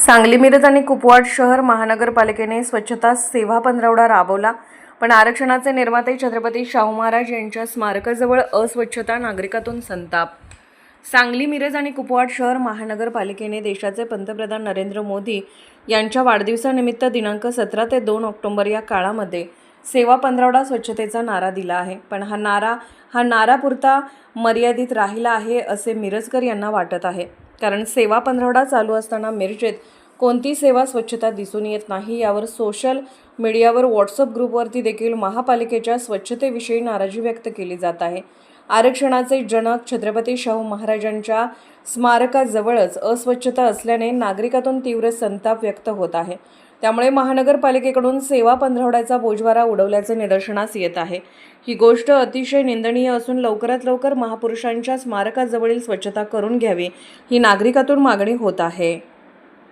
सांगली मिरज आणि कुपवाड शहर महानगरपालिकेने स्वच्छता सेवा पंधरवडा राबवला. पण आरक्षणाचे निर्माते छत्रपती शाहू महाराज यांच्या स्मारकाजवळ अस्वच्छता नागरिकातून संताप. सांगली मिरज आणि कुपवाड शहर महानगरपालिकेने देशाचे पंतप्रधान नरेंद्र मोदी यांच्या वाढदिवसानिमित्त दिनांक सतरा ते दोन ऑक्टोबर या काळामध्ये सेवा पंधरवडा स्वच्छतेचा नारा दिला आहे. पण हा नारा हा नारापुरता मर्यादित राहिला आहे असे मिरजकर यांना वाटत आहे. कारण सेवा पंधरवडा चालू असताना मिरजेत कोणती सेवा स्वच्छता दिसून येत नाही यावर सोशल मीडियावर व्हॉट्सअप ग्रुपवरती देखील महापालिकेच्या स्वच्छतेविषयी नाराजी व्यक्त केली जात आहे. आरक्षणाचे जनक छत्रपती शाहू महाराजांच्या स्मारकाजवळच अस्वच्छता असल्याने नागरिकातून तीव्र संताप व्यक्त होत आहे. त्यामुळे महानगरपालिकेकडून सेवा पंधरवड्याचा बोजवारा उडवल्याचे निदर्शनास येत आहे. ही गोष्ट अतिशय निंदनीय असून लवकरात लवकर महापुरुषांच्या स्मारकाजवळील स्वच्छता करून घ्यावी ही नागरिकातून मागणी होत आहे.